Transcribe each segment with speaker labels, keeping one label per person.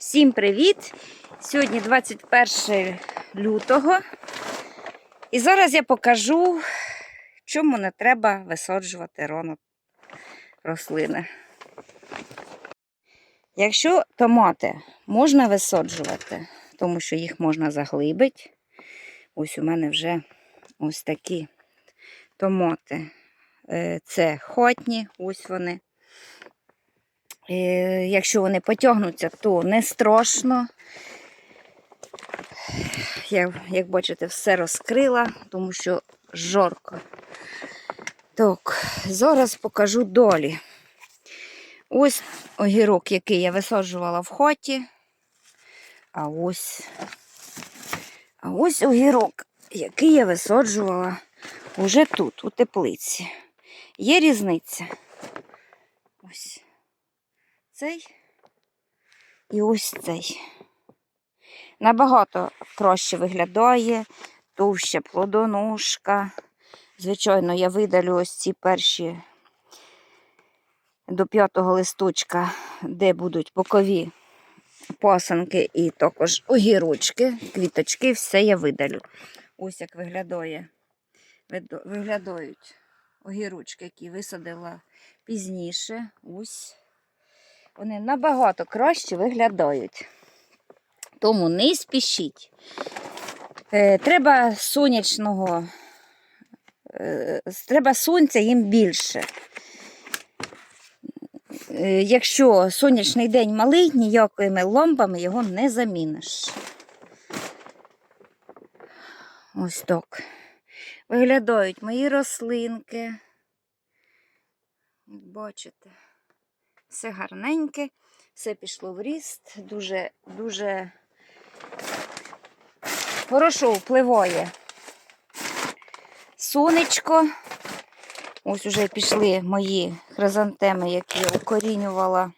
Speaker 1: Всім привіт! Сьогодні 21 лютого. І зараз я покажу, чому не треба висаджувати рано рослини. Якщо томати можна висаджувати, тому що їх можна заглибити. Ось у мене вже ось такі томати. Е, Це хотні, ось вони. Якщо вони потягнуться, то не страшно. Я, як бачите, все розкрила, тому що жарко. Так, зараз покажу долі. Ось огірок, який я висаджувала в хоті. А ось, а ось огірок, який я висаджувала уже тут, у теплиці. Є різниця. Ось цей і ось цей. Набагато краще виглядає, товща плодоножка. Звичайно, я видалю ось ці перші до п'ятого листочка, де будуть бокові пасанки і також огірочки, квіточки, все я видалю. Ось як виглядає, виглядають огірочки, які висадила пізніше. Ось. Вони набагато краще виглядають. Тому не спішіть. Е, треба сонячного, е, треба сонця їм більше. Е, якщо сонячний день малий, ніякими лампами його не заміниш. Ось так. Виглядають мої рослинки. Бачите, все гарненьке, все пішло в ріст, дуже, дуже хорошо впливає сонечко. Ось уже пішли мої хризантеми, які я укорінювала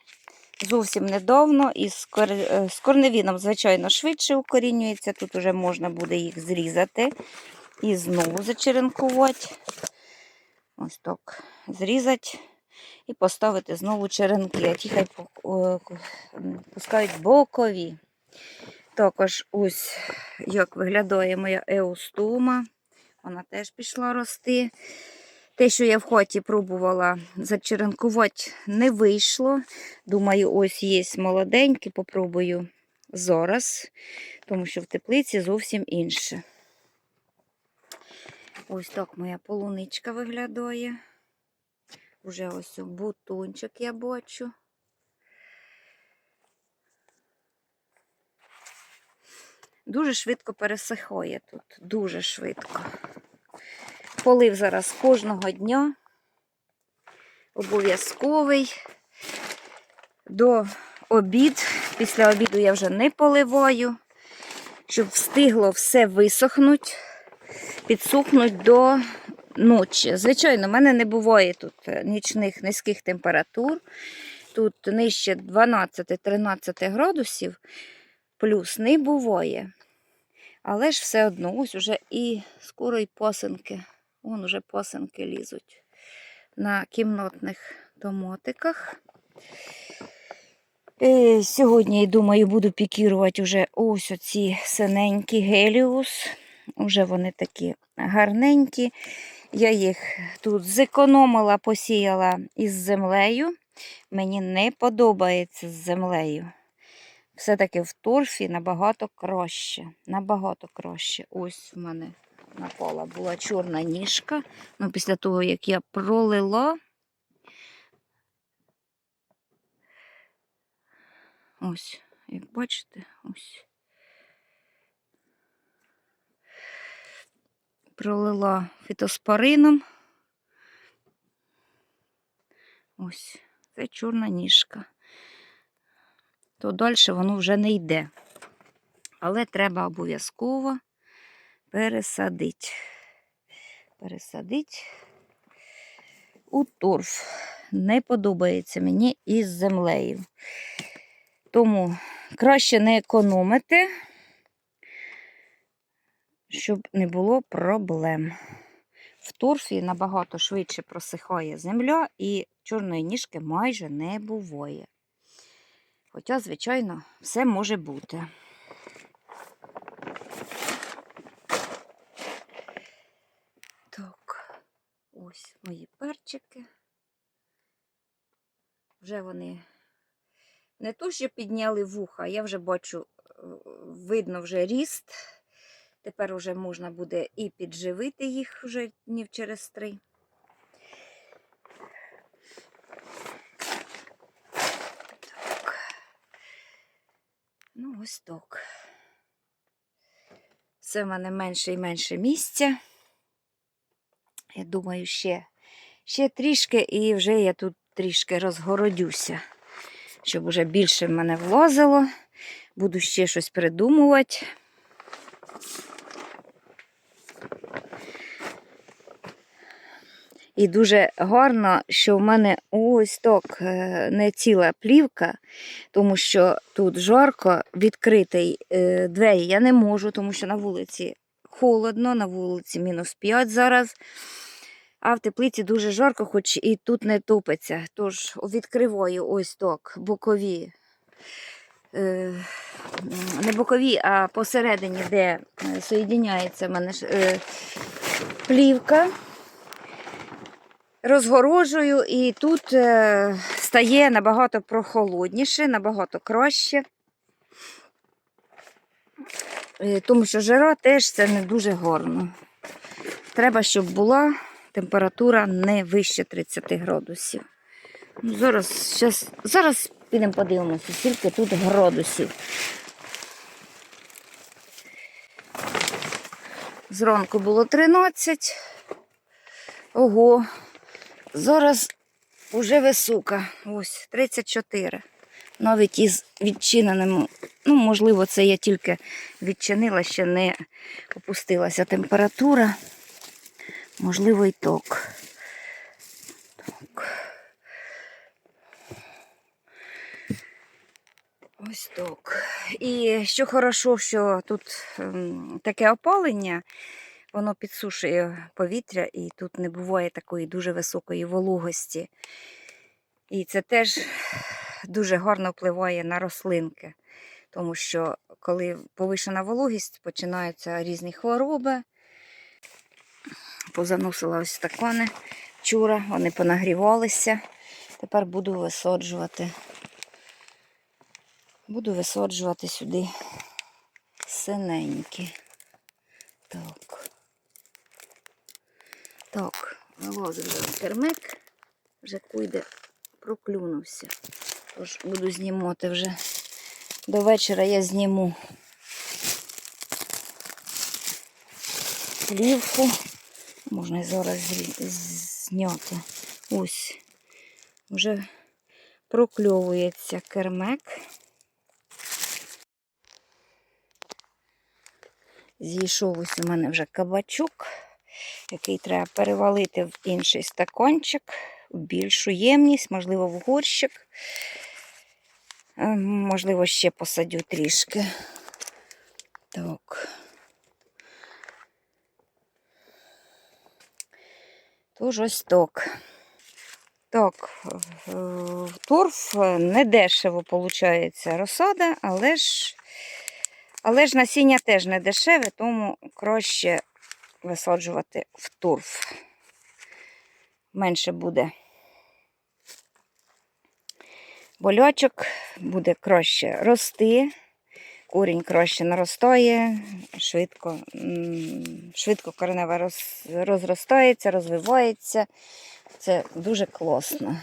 Speaker 1: зовсім недавно. І з, е, корневіном, звичайно, швидше укорінюється. Тут вже можна буде їх зрізати і знову зачеренкувати. Ось так. Зрізати і поставити знову черенки. А ті хай е, пускають бокові. Також ось як виглядає моя еустума. Вона теж пішла рости. Те, що я в хаті пробувала зачеренкувати, не вийшло. Думаю, ось є молоденькі, попробую зараз, тому що в теплиці зовсім інше. Ось так моя полуничка виглядає. Уже ось бутончик я бачу. Дуже швидко пересихає тут, дуже швидко. Полив зараз кожного дня. Обов'язковий. До обід. Після обіду я вже не поливаю, щоб встигло все висохнути, підсохнути до ночі. Звичайно, в мене не буває тут е, нічних низьких температур. Тут нижче 12-13 градусів, плюс не буває. Але ж все одно, ось уже і скоро і посинки. Вон уже посинки лізуть на кімнатних томотиках. Е, Сьогодні, думаю, буду пікірувати вже ось оці синенькі геліус. Уже вони такі гарненькі. Я їх тут зекономила, посіяла із землею. Мені не подобається з землею. Все-таки в торфі набагато краще. Набагато краще. Ось в мене на пола була чорна ніжка. Ну, після того, як я пролила. Ось, як бачите, ось. Пролила фітоспорином. Ось, це чорна ніжка. То далі воно вже не йде. Але треба обов'язково пересадити. Пересадити у торф. Не подобається мені із землею. Тому краще не економити, щоб не було проблем. В торфі набагато швидше просихає земля і чорної ніжки майже не буває. Хоча, звичайно, все може бути. Так, ось мої перчики. Вже вони не то, що підняли вуха, я вже бачу, е, видно вже ріст. Тепер вже можна буде і підживити їх вже днів через три. Так. Ну, ось так. Все в мене менше і менше місця. Я думаю, ще, ще трішки, і вже я тут трішки розгородюся, щоб уже більше в мене влазило. Буду ще щось придумувати. І дуже гарно, що в мене ось так е, не ціла плівка, тому що тут жарко, відкритий е, двері я не можу, тому що на вулиці холодно, на вулиці мінус 5 зараз. А в теплиці дуже жарко, хоч і тут не топиться. Тож відкриваю ось так бокові. е, Не бокові, а посередині, де соєдиняється в мене плівка розгорожую, і тут е, стає набагато прохолодніше, набагато краще. Е, Тому що жара теж це не дуже гарно. Треба, щоб була температура не вище 30 градусів. Ну, зараз, щас, зараз підемо подивимося, скільки тут градусів. Зранку було 13. Ого, Зараз уже висока. Ось 34. Навіть із відчиненим, ну, можливо, це я тільки відчинила, ще не опустилася температура. Можливо, і так. так. Ось так. І що хорошо, що тут ем, таке опалення, воно підсушує повітря і тут не буває такої дуже високої вологості. І це теж дуже гарно впливає на рослинки, тому що коли повишена вологість, починаються різні хвороби. Позаносила ось стакани вчора, вони понагрівалися. Тепер буду висаджувати. Буду висаджувати сюди синенькі. Так. Вилазив вже кермик, вже куйде проклюнувся. Тож буду знімати вже. До вечора я зніму плівку. Можна і зараз зняти. Ось. Вже прокльовується кермек. Зійшов ось у мене вже кабачок, який треба перевалити в інший стакончик, в більшу ємність, можливо, в горщик. Е, Можливо, ще посадю трішки. Так. Тож ось так. Так, е, торф не дешево виходить розсада, але ж але ж насіння теж не дешеве, тому краще висаджувати в торф. Менше буде болячок, буде краще рости, корінь краще наростає, швидко, швидко коренева роз, розростається, розвивається. Це дуже класно.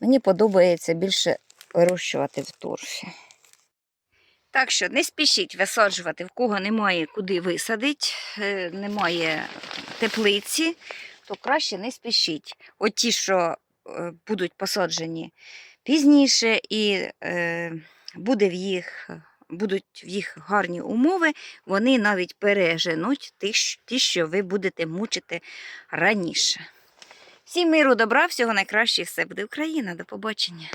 Speaker 1: Мені подобається більше вирощувати в торфі. Так що не спішіть висаджувати, в кого немає куди висадити, е, немає теплиці, то краще не спішіть. От ті, що е, будуть посаджені пізніше, і е, буде в їх, будуть в їх гарні умови, вони навіть переженуть ті, що ви будете мучити раніше. Всім миру, добра, всього найкращого, все буде Україна. До побачення.